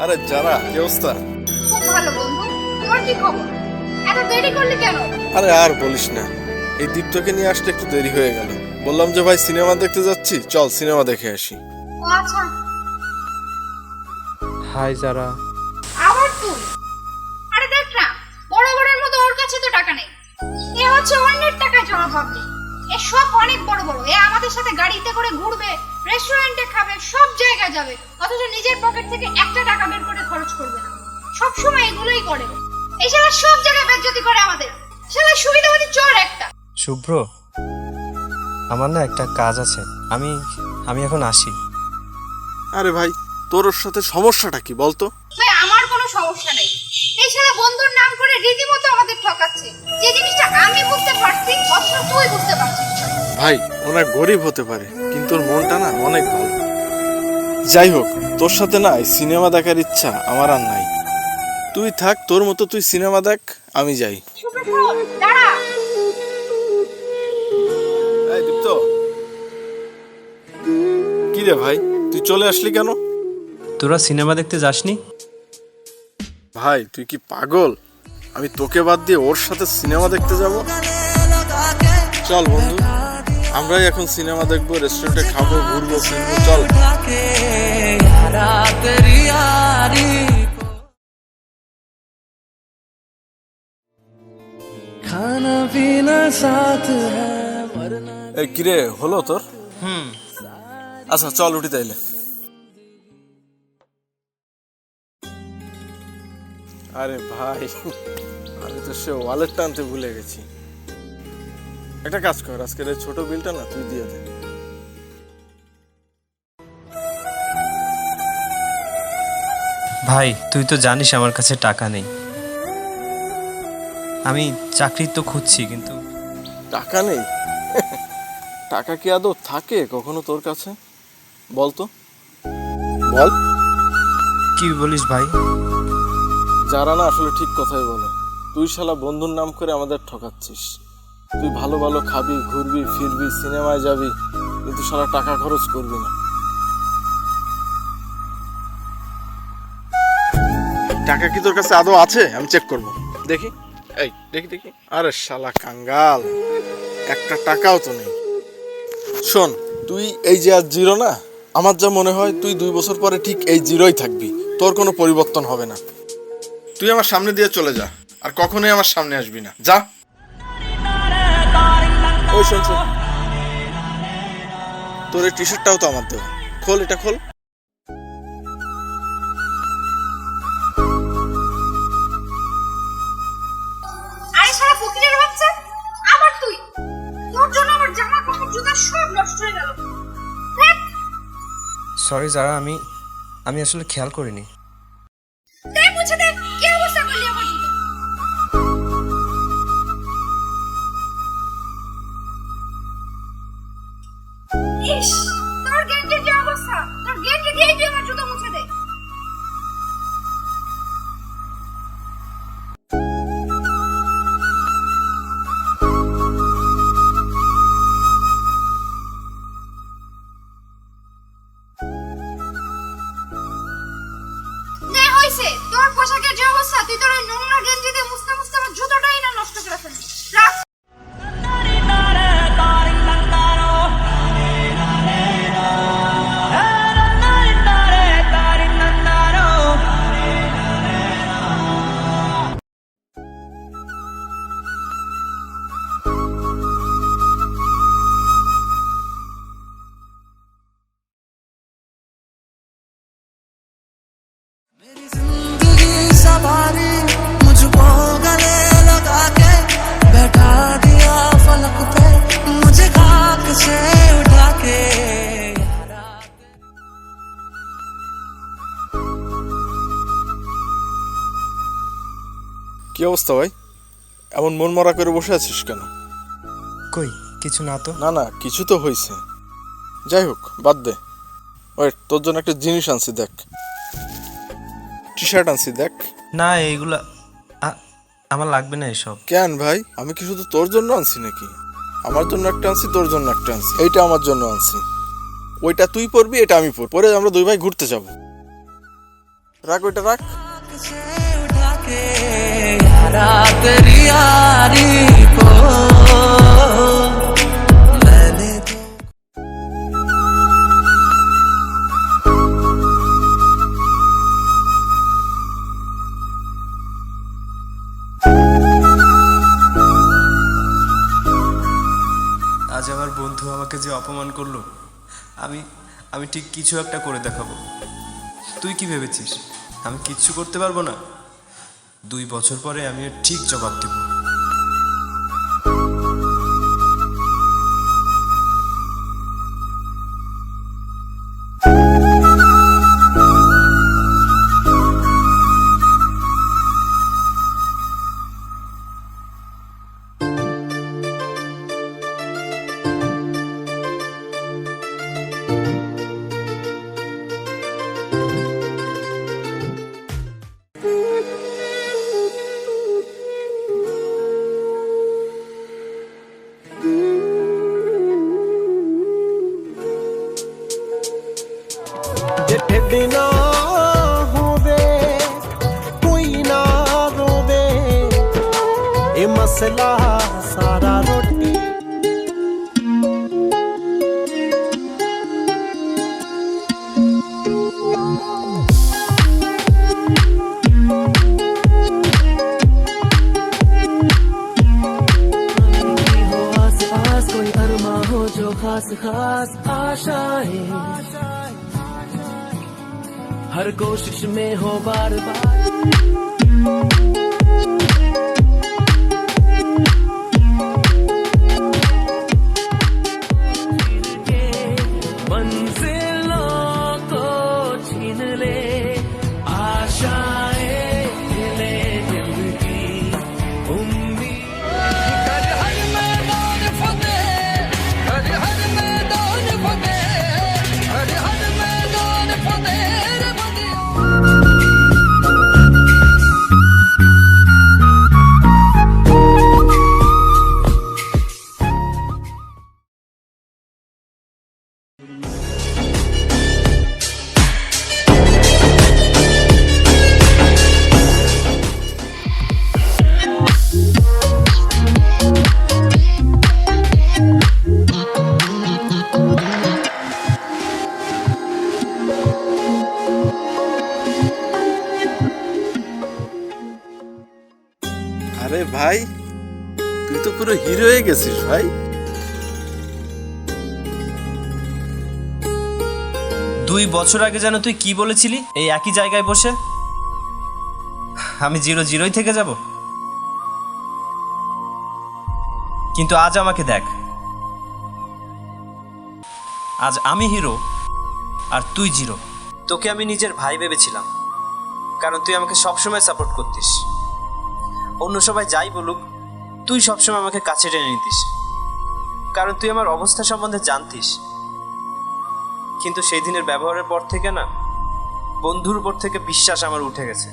আরে যারা কি অবস্থা? খুব ভালো বন্ধু তোমার কি খবর? এত দেরি করলে কেন? আরে আর বলিস না এই দীপ্তকে নিয়ে আসতে একটু দেরি হয়ে গেল। বললাম যে ভাই সিনেমা দেখতে যাচ্ছি চল সিনেমা দেখে আসি। ও আচ্ছা। হাই যারা। আবার তুই? আরে দেখ না বড় বড়ের মতো ওর কাছে তো টাকা নেই। এ হচ্ছে অন্যের টাকায় জমা ভাবলি এ সব অনেক বড় বড় এ আমাদের সাথে গাড়িতে করে ঘুরবে রেস্টুরেন্টে খাবে সব জায়গায় যাবে। অথচ নিজের পকেট থেকে একটা টাকা বের করে খরচ করবে না। সব সময় এগুলোই করে। এই শালা সব জায়গায় বেজ্জতি করে আমাদের। শালা সুবিধাবাদী চোর একটা। শুভ্র আমার না একটা কাজ আছে। আমি আমি এখন আসি। আরে ভাই তোর ওর সাথে সমস্যাটা কি বলতো? ভাই আমার কোনো সমস্যা নেই। এই শালা বন্ধুর নাম করে রীতিমতো আমাদের ঠকাচ্ছে। যে জিনিসটা আমি বুঝতে পারছি অথচ তুই বুঝতে পারছিস না। ভাই ওনার গরিব হতে পারে কিন্তু ওর মনটা না অনেক ভালো। যাই হোক তোর সাথে না সিনেমা দেখার ইচ্ছা আমার আর নাই। তুই থাক তোর মতো তুই সিনেমা দেখ আমি যাই। দীপ্ত কি রে ভাই তুই চলে আসলি কেন? তোরা সিনেমা দেখতে যাসনি? ভাই তুই কি পাগল? আমি তোকে বাদ দিয়ে ওর সাথে সিনেমা দেখতে যাব? চল বন্ধু। আমরাই এখন সিনেমা দেখব রেস্টুরেন্টে খাব ঘুরবো ফিরবো চল। খানা পিনা কিরে হলো তোর? হুম। আচ্ছা চল উঠি তাইলে। আরে ভাই আমি তো সে ওয়ালেট টানতে ভুলে গেছি। একটা কাজ কর আজকের এই ছোট বিলটা না তুই দিয়ে দে। ভাই তুই তো জানিস আমার কাছে টাকা নেই। আমি চাকরি তো খুঁজছি কিন্তু টাকা নেই? টাকা কি আদৌ থাকে কখনো তোর কাছে? বল তো। বল। কি বলিস ভাই? যারা না আসলে ঠিক কথাই বলে। তুই শালা বন্ধুর নাম করে আমাদের ঠকাচ্ছিস। তুই ভালো ভালো খাবি, ঘুরবি, ফিরবি, সিনেমায় যাবি, কিন্তু শালা টাকা খরচ করবি না। টাকা কি তোর কাছে আদৌ আছে? আমি চেক করব। দেখি। এই, দেখি দেখি। আরে শালা কাঙ্গাল। একটা টাকাও তো নেই। শোন, তুই এই যে আর জিরো না, আমার যা মনে হয় তুই দুই বছর পরে ঠিক এই জিরোই থাকবি। তোর কোনো পরিবর্তন হবে না। তুই আমার সামনে দিয়ে চলে যা, আর কখনোই আমার সামনে আসবি না। যা। ওই শোন শোন। তোর এই টি শার্টটাও তো আমার দেওয়া। খোল এটা খোল। হয়ে সরি যারা আমি আমি আসলে খেয়াল করিনি। ইস তোর গেঞ্জির যে অবস্থা? তোর গেঞ্জি দিয়েই তুই আমার জুতো মুছে দে। পোশাকের যে অবস্থা, তুই তোর ওই নোংরা গেঞ্জি দিয়ে মুছতে মুছতে আমার জুতোটাই না নষ্ট করে কি অবস্থা ভাই? এমন মন মরা করে বসে আছিস কেন? কই কিছু না তো? না না কিছু তো হয়েছে যাই হোক বাদ দে। ওই তোর জন্য একটা জিনিস আনছি দেখ। টি শার্ট আনছি দেখ। না এইগুলা আমার লাগবে না এসব। কেন ভাই? আমি কি শুধু তোর জন্য আনছি নাকি? আমার জন্য একটা আনছি তোর জন্য একটা আনছি। এইটা আমার জন্য আনছি। ওইটা তুই পরবি এটা আমি পর পরে আমরা দুই ভাই ঘুরতে যাব। রাখ ওইটা রাখ यारा तेरी यारी को मैंने तो আজ আমার বন্ধু আমাকে যে অপমান করলো আমি আমি ঠিক কিছু একটা করে দেখাবো তুই কি ভেবেছিস আমি কিচ্ছু করতে পারবো না দুই বছর পরে আমি ঠিক জবাব দেব। खास खास हर कोशिश में हो बार बार। পুরো হিরো হয়ে গেছিস ভাই। দুই বছর আগে যেন তুই কি বলেছিলি? এই একই জায়গায় বসে। আমি জিরো জিরোই থেকে যাব। কিন্তু আজ আমাকে দেখ। আজ আমি হিরো আর তুই জিরো। তোকে আমি নিজের ভাই ভেবেছিলাম। কারণ তুই আমাকে সবসময় সাপোর্ট করতিস। অন্য সবাই যাই বলুক তুই সবসময় আমাকে কাছে টেনে নিতিস। কারণ তুই আমার অবস্থা সম্বন্ধে জানতিস। কিন্তু সেই দিনের ব্যবহারের পর থেকে না, বন্ধুর উপর থেকে বিশ্বাস আমার উঠে গেছে।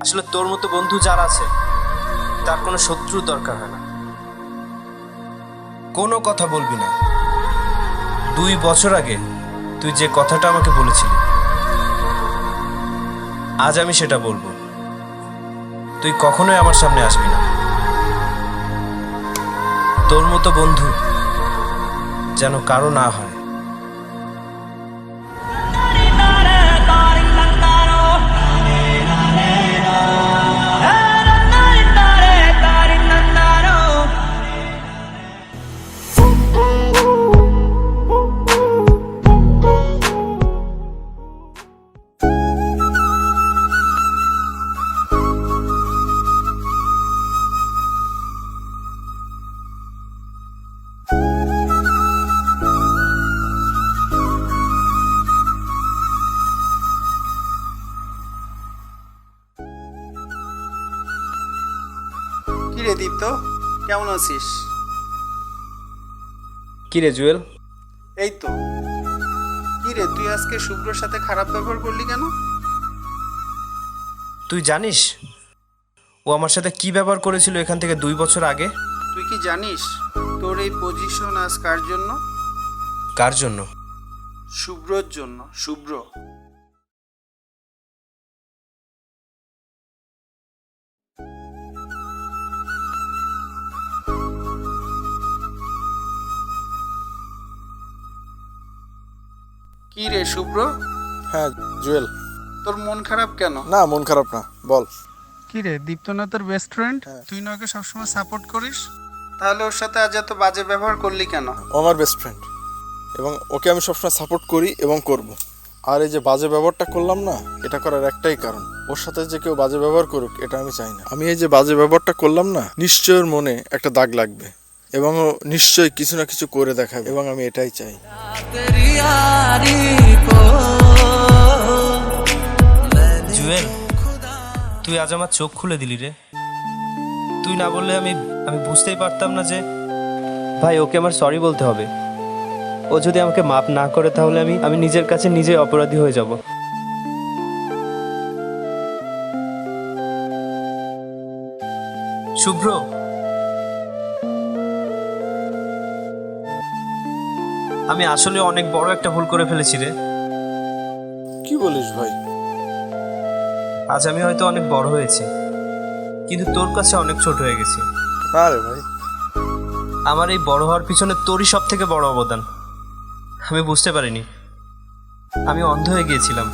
আসলে তোর মতো বন্ধু যার আছে, তার কোনো শত্রুর দরকার হয় না। কোনো কথা বলবি না। দুই বছর আগে তুই যে কথাটা আমাকে বলেছিলি, আজ আমি সেটা বলব। তুই কখনোই আমার সামনে আসবি না। তোর মতো বন্ধু যেন কারও না হয়। কি রে দীপ্ত কেমন আছিস? কি রে জুয়েল? এই তো। কি রে তুই আজকে শুভ্রর সাথে খারাপ ব্যবহার করলি কেন? তুই জানিস ও আমার সাথে কি ব্যবহার করেছিল এখান থেকে দুই বছর আগে? তুই কি জানিস তোর এই পজিশন আজ কার জন্য? কার জন্য? শুভ্রর জন্য শুভ্র। কি রে শুভ্র। হ্যাঁ জুয়েল। তোর মন খারাপ কেন? না মন খারাপ না বল। কি রে দীপ্ত না তোর বেস্ট ফ্রেন্ড। তুই না ওকে সবসময় সাপোর্ট করিস? তাহলে ওর সাথে আজ এত বাজে ব্যবহার করলি কেন? ও আমার বেস্ট ফ্রেন্ড এবং ওকে আমি সবসময় সাপোর্ট করি এবং করব। আর এই যে বাজে ব্যবহারটা করলাম না এটা করার একটাই কারণ। ওর সাথে যে কেউ বাজে ব্যবহার করুক এটা আমি চাই না। আমি এই যে বাজে ব্যবহারটা করলাম না নিশ্চয় ওর মনে একটা দাগ লাগবে। এবং নিশ্চয় কিছু না কিছু করে দেখাবে। এবং আমি এটাই চাই। তুই আজ আমার চোখ খুলে দিলি রে। তুই না বললে আমি আমি বুঝতেই পারতাম না যে, ভাই, ওকে আমার সরি বলতে হবে। ও যদি আমাকে মাপ না করে, তাহলে আমি আমি নিজের কাছে নিজে অপরাধী হয়ে যাব। শুভ্র আমি আসলে অনেক বড় একটা ভুল করে ফেলেছি রে। কি বলিস ভাই? আজ আমি হয়তো অনেক বড় হয়েছি কিন্তু তোর কাছে অনেক ছোট হয়ে গেছি। না রে ভাই। আমার এই বড় হওয়ার পিছনে তোরই সব থেকে বড় অবদান। আমি বুঝতে পারিনি। আমি অন্ধ হয়ে গিয়েছিলাম।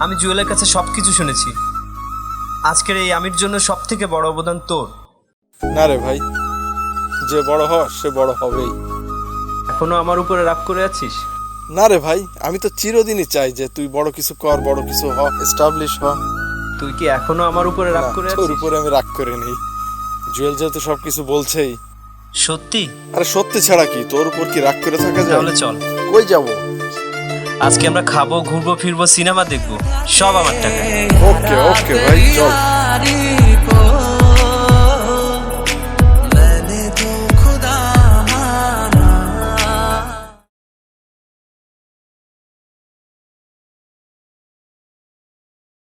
আমি জুয়েলের কাছে সব কিছু শুনেছি। আজকের এই আমির জন্য সব থেকে বড় অবদান তোর। না রে ভাই যে বড় হ সে বড় হবেই। এখনও আমার উপরে রাগ করে আছিস? না রে ভাই আমি তো চিরদিনই চাই যে তুই বড় কিছু কর বড় কিছু হ এস্টাবলিশ হ। তুই কি এখনও আমার উপরে রাগ করে আছিস? তোর উপরে আমি রাগ করে নেই। জুয়েল যেহেতু সব কিছু বলছেই। সত্যি? আরে সত্যি ছাড়া কি? তোর উপর কি রাগ করে থাকা যায়? তাহলে চল। কই যাব? আজকে আমরা খাব ঘুরবো ফিরবো সিনেমা দেখব। সব আমার টাকা ওকে ওকে ভাই চল।